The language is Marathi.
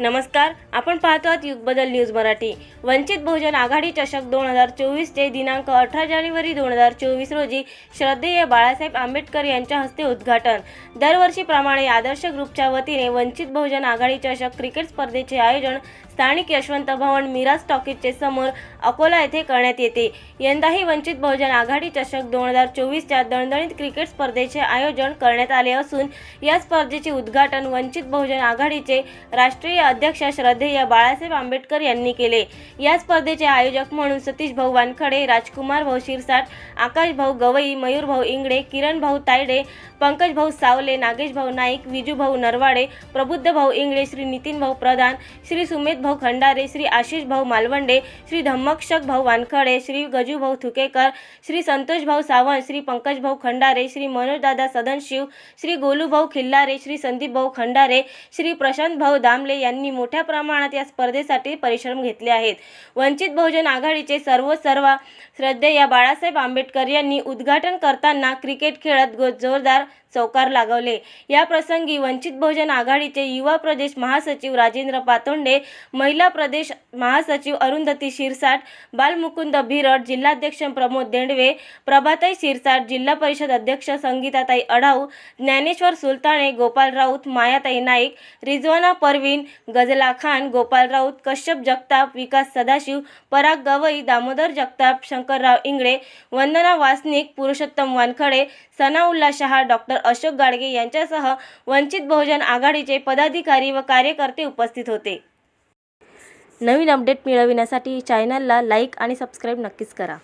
नमस्कार आपण पाहतो आहात युग बदल न्यूज मराठी. वंचित बहुजन आघाडी चषक दोन हजार चोवीसचे दिनांक अठरा जानेवारी दोन हजार चोवीस रोजी श्रद्धेय बाळासाहेब आंबेडकर यांच्या हस्ते उद्घाटन. दरवर्षीप्रमाणे आदर्श ग्रुपच्या वतीने वंचित बहुजन आघाडी चषक क्रिकेट स्पर्धेचे आयोजन स्थानिक यशवंत भवन मिराज टॉकीजचे समोर अकोला येथे करण्यात येते. यंदाही वंचित बहुजन आघाडी चषक दोन हजार चोवीसच्या दणदणीत क्रिकेट स्पर्धेचे आयोजन करण्यात आले असून या स्पर्धेचे उद्घाटन वंचित बहुजन आघाडीचे राष्ट्रीय अध्यक्ष श्रद्धेय बाळासाहेब आंबेडकर यांनी केले. या स्पर्धेचे आयोजक म्हणून सतीश भाऊ वानखडे राजकुमार भाऊ शिरसाट आकाश भाऊ गवई मयूर भाऊ इंगडे किरण भाऊ तायडे पंकज भाऊ सावले नागेश भाऊ नाईक विजू भाऊ नरवाडे प्रबुद्ध भाऊ इंगळे श्री नितीन भाऊ प्रधान श्री सुमेध भाऊ खंडारे श्री आशिष भाऊ मालवंडे श्री धम्मक्षक भाऊ वानखडे श्री गजूभाऊ थुकेकर श्री संतोष भाऊ सावंत श्री पंकज भाऊ खंडारे श्री मनोजदादा सदनशिव श्री गोलूभाऊ खिल्लारे श्री संदीप भाऊ खंडारे श्री प्रशांत भाऊ दामले यांनी मोठ्या प्रमाणात या स्पर्धेसाठी परिश्रम घेतले आहेत. वंचित बहुजन आघाडीचे सर्व सर्व श्रद्धेय बाळासाहेब आंबेडकर यांनी उद्घाटन करताना क्रिकेट खेळत जोरदार चौकार लागवले. या प्रसंगी वंचित बहुजन आघाडीचे युवा प्रदेश महासचिव राजेंद्र पातोंडे महिला प्रदेश महासचिव अरुंधती शिरसाट बालमुकुंद भिरड जिल्हाध्यक्ष प्रमोद देंडवे प्रभाताई शिरसाट जिल्हा परिषद अध्यक्ष संगीताताई अढाऊ ज्ञानेश्वर सुलताने गोपाल राऊत मायाताई नाईक रिजवाना परवीन गजला खान गोपाल राऊत कश्यप जगताप विकास सदाशिव पराग गवई दामोदर जगताप शंकरराव इंगळे वंदना वासनिक पुरुषोत्तम वानखडे सनाउल्ला शहा डॉक्टर अशोक गाडगे यांच्यासह वंचित बहुजन आघाडीचे पदाधिकारी व कार्यकर्ते उपस्थित होते. नवीन अपडेट मिळविण्यासाठी चॅनलला लाईक आणि सबस्क्राईब नक्कीच करा.